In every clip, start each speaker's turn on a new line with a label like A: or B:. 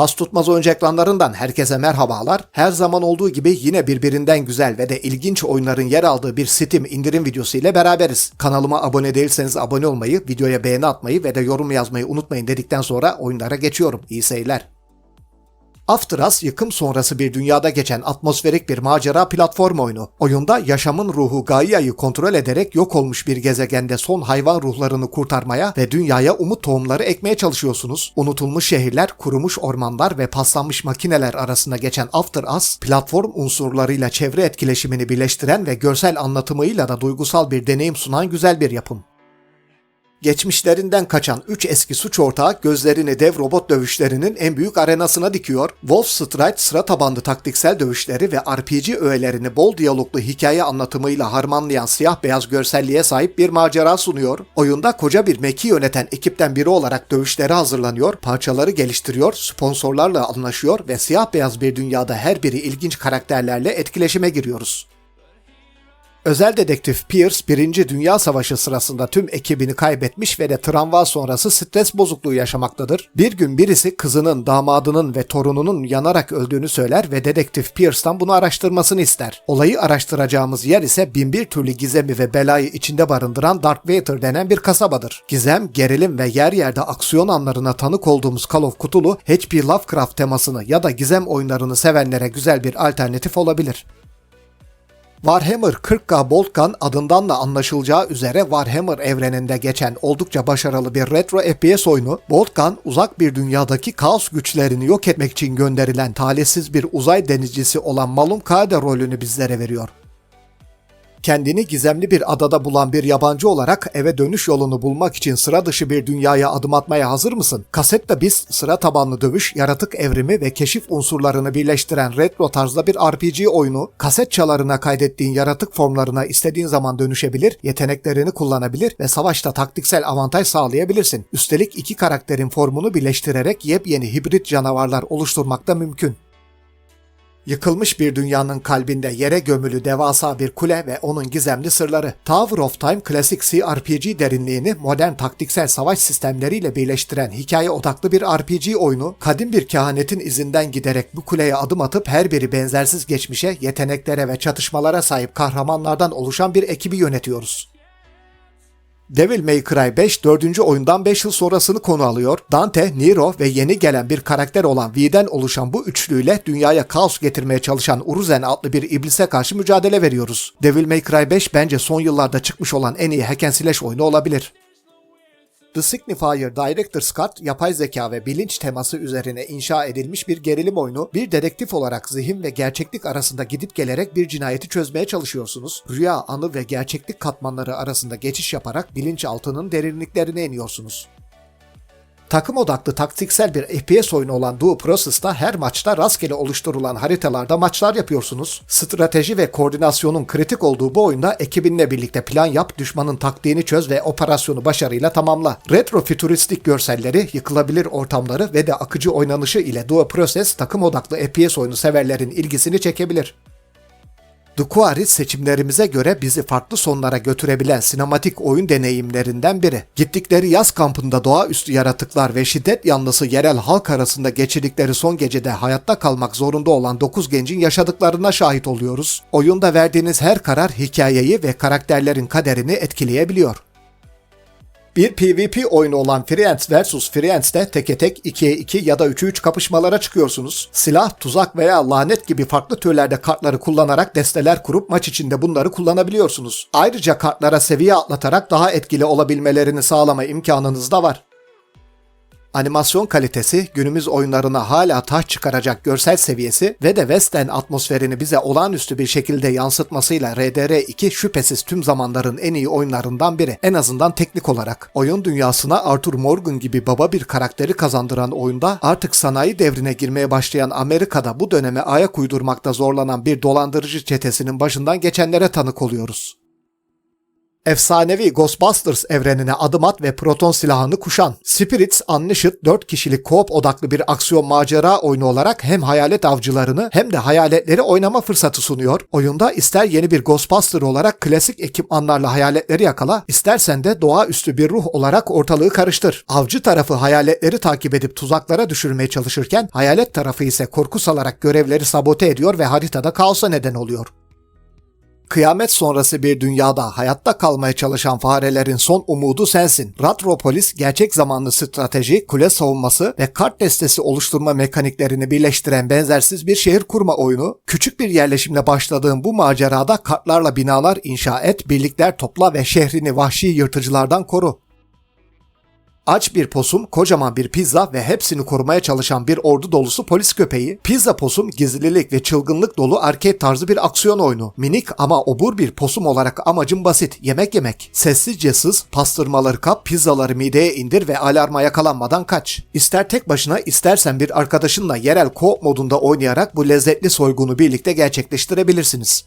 A: Pas tutmaz oyuncu ekranlarından herkese merhabalar. Her zaman olduğu gibi yine birbirinden güzel ve de ilginç oyunların yer aldığı bir Steam indirim videosu ile beraberiz. Kanalıma abone değilseniz abone olmayı, videoya beğeni atmayı ve de yorum yazmayı unutmayın dedikten sonra oyunlara geçiyorum. İyi seyirler. After Us yıkım sonrası bir dünyada geçen atmosferik bir macera platform oyunu. Oyunda yaşamın ruhu Gaia'yı kontrol ederek yok olmuş bir gezegende son hayvan ruhlarını kurtarmaya ve dünyaya umut tohumları ekmeye çalışıyorsunuz. Unutulmuş şehirler, kurumuş ormanlar ve paslanmış makineler arasında geçen After Us, platform unsurlarıyla çevre etkileşimini birleştiren ve görsel anlatımıyla da duygusal bir deneyim sunan güzel bir yapım. Geçmişlerinden kaçan 3 eski suç ortağı gözlerini dev robot dövüşlerinin en büyük arenasına dikiyor. Wolf Strike sıra tabanlı taktiksel dövüşleri ve RPG öğelerini bol diyaloglu hikaye anlatımıyla harmanlayan siyah beyaz görselliğe sahip bir macera sunuyor. Oyunda koca bir meki yöneten ekipten biri olarak dövüşlere hazırlanıyor, parçaları geliştiriyor, sponsorlarla anlaşıyor ve siyah beyaz bir dünyada her biri ilginç karakterlerle etkileşime giriyoruz. Özel dedektif Pierce 1. Dünya Savaşı sırasında tüm ekibini kaybetmiş ve de travma sonrası stres bozukluğu yaşamaktadır. Bir gün birisi kızının, damadının ve torununun yanarak öldüğünü söyler ve dedektif Pierce'tan bunu araştırmasını ister. Olayı araştıracağımız yer ise binbir türlü gizemi ve belayı içinde barındıran Darkwater denen bir kasabadır. Gizem, gerilim ve yer yerde aksiyon anlarına tanık olduğumuz Call of Cthulhu, H.P. Lovecraft temasını ya da gizem oyunlarını sevenlere güzel bir alternatif olabilir. Warhammer 40K Boltgun adından da anlaşılacağı üzere Warhammer evreninde geçen oldukça başarılı bir retro FPS oyunu, Boltgun uzak bir dünyadaki kaos güçlerini yok etmek için gönderilen talihsiz bir uzay denizcisi olan Malum Kade rolünü bizlere veriyor. Kendini gizemli bir adada bulan bir yabancı olarak eve dönüş yolunu bulmak için sıra dışı bir dünyaya adım atmaya hazır mısın? Kasette biz sıra tabanlı dövüş, yaratık evrimi ve keşif unsurlarını birleştiren retro tarzda bir RPG oyunu, kaset çalarına kaydettiğin yaratık formlarına istediğin zaman dönüşebilir, yeteneklerini kullanabilir ve savaşta taktiksel avantaj sağlayabilirsin. Üstelik iki karakterin formunu birleştirerek yepyeni hibrit canavarlar oluşturmak da mümkün. Yıkılmış bir dünyanın kalbinde yere gömülü devasa bir kule ve onun gizemli sırları. Tower of Time klasik CRPG derinliğini modern taktiksel savaş sistemleriyle birleştiren hikaye odaklı bir RPG oyunu, kadim bir kehanetin izinden giderek bu kuleye adım atıp her biri benzersiz geçmişe, yeteneklere ve çatışmalara sahip kahramanlardan oluşan bir ekibi yönetiyoruz. Devil May Cry 5 dördüncü oyundan 5 yıl sonrasını konu alıyor. Dante, Nero ve yeni gelen bir karakter olan V'den oluşan bu üçlüyle dünyaya kaos getirmeye çalışan Uruzen adlı bir iblise karşı mücadele veriyoruz. Devil May Cry 5 bence son yıllarda çıkmış olan en iyi hack and slash oyunu olabilir. The Signifier Director's Cut, yapay zeka ve bilinç teması üzerine inşa edilmiş bir gerilim oyunu, bir dedektif olarak zihin ve gerçeklik arasında gidip gelerek bir cinayeti çözmeye çalışıyorsunuz. Rüya, anı ve gerçeklik katmanları arasında geçiş yaparak bilinçaltının derinliklerine iniyorsunuz. Takım odaklı taktiksel bir FPS oyunu olan Duo Process'ta her maçta rastgele oluşturulan haritalarda maçlar yapıyorsunuz. Strateji ve koordinasyonun kritik olduğu bu oyunda ekibinle birlikte plan yap, düşmanın taktiğini çöz ve operasyonu başarıyla tamamla. Retro fütüristik görselleri, yıkılabilir ortamları ve de akıcı oynanışı ile Duo Process takım odaklı FPS oyunu severlerin ilgisini çekebilir. Quarry seçimlerimize göre bizi farklı sonlara götürebilen sinematik oyun deneyimlerinden biri. Gittikleri yaz kampında doğaüstü yaratıklar ve şiddet yanlısı yerel halk arasında geçirdikleri son gecede hayatta kalmak zorunda olan 9 gencin yaşadıklarına şahit oluyoruz. Oyunda verdiğiniz her karar hikayeyi ve karakterlerin kaderini etkileyebiliyor. Bir PvP oyunu olan Friends vs. Friends'te teke tek 2'ye 2 ya da 3'e 3 kapışmalara çıkıyorsunuz. Silah, tuzak veya lanet gibi farklı türlerde kartları kullanarak desteler kurup maç içinde bunları kullanabiliyorsunuz. Ayrıca kartlara seviye atlatarak daha etkili olabilmelerini sağlama imkanınız da var. Animasyon kalitesi, günümüz oyunlarına hala taş çıkaracak görsel seviyesi ve de western atmosferini bize olağanüstü bir şekilde yansıtmasıyla RDR2 şüphesiz tüm zamanların en iyi oyunlarından biri. En azından teknik olarak. Oyun dünyasına Arthur Morgan gibi baba bir karakteri kazandıran oyunda artık sanayi devrine girmeye başlayan Amerika'da bu döneme ayak uydurmakta zorlanan bir dolandırıcı çetesinin başından geçenlere tanık oluyoruz. Efsanevi Ghostbusters evrenine adım at ve proton silahını kuşan. Spirits Unleashed 4 kişilik co-op odaklı bir aksiyon macera oyunu olarak hem hayalet avcılarını hem de hayaletleri oynama fırsatı sunuyor. Oyunda ister yeni bir Ghostbuster olarak klasik ekipmanlarla hayaletleri yakala, istersen de doğaüstü bir ruh olarak ortalığı karıştır. Avcı tarafı hayaletleri takip edip tuzaklara düşürmeye çalışırken, hayalet tarafı ise korku salarak görevleri sabote ediyor ve haritada kaosa neden oluyor. Kıyamet sonrası bir dünyada hayatta kalmaya çalışan farelerin son umudu sensin. Ratropolis gerçek zamanlı strateji, kule savunması ve kart destesi oluşturma mekaniklerini birleştiren benzersiz bir şehir kurma oyunu. Küçük bir yerleşimle başladığın bu macerada kartlarla binalar inşa et, birlikler topla ve şehrini vahşi yırtıcılardan koru. Aç bir posum, kocaman bir pizza ve hepsini korumaya çalışan bir ordu dolusu polis köpeği. Pizza posum gizlilik ve çılgınlık dolu arcade tarzı bir aksiyon oyunu. Minik ama obur bir posum olarak amacım basit. Yemek yemek. Sessizce sız, pastırmaları kap, pizzaları mideye indir ve alarma yakalanmadan kaç. İster tek başına istersen bir arkadaşınla yerel co-op modunda oynayarak bu lezzetli soygunu birlikte gerçekleştirebilirsiniz.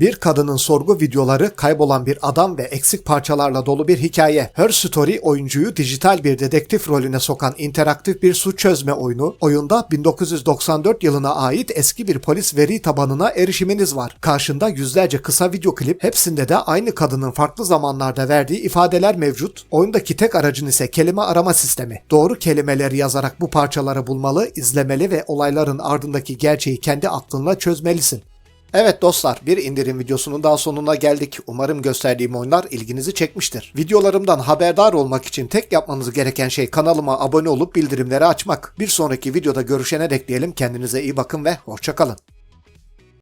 A: Bir kadının sorgu videoları, kaybolan bir adam ve eksik parçalarla dolu bir hikaye. Her Story oyuncuyu dijital bir dedektif rolüne sokan interaktif bir suç çözme oyunu. Oyunda 1994 yılına ait eski bir polis veri tabanına erişiminiz var. Karşında yüzlerce kısa video klip, hepsinde de aynı kadının farklı zamanlarda verdiği ifadeler mevcut. Oyundaki tek aracın ise kelime arama sistemi. Doğru kelimeleri yazarak bu parçaları bulmalı, izlemeli ve olayların ardındaki gerçeği kendi aklınla çözmelisin. Evet dostlar bir indirim videosunun daha sonuna geldik. Umarım gösterdiğim oyunlar ilginizi çekmiştir. Videolarımdan haberdar olmak için tek yapmanız gereken şey kanalıma abone olup bildirimleri açmak. Bir sonraki videoda görüşene dek diyelim kendinize iyi bakın ve hoşçakalın.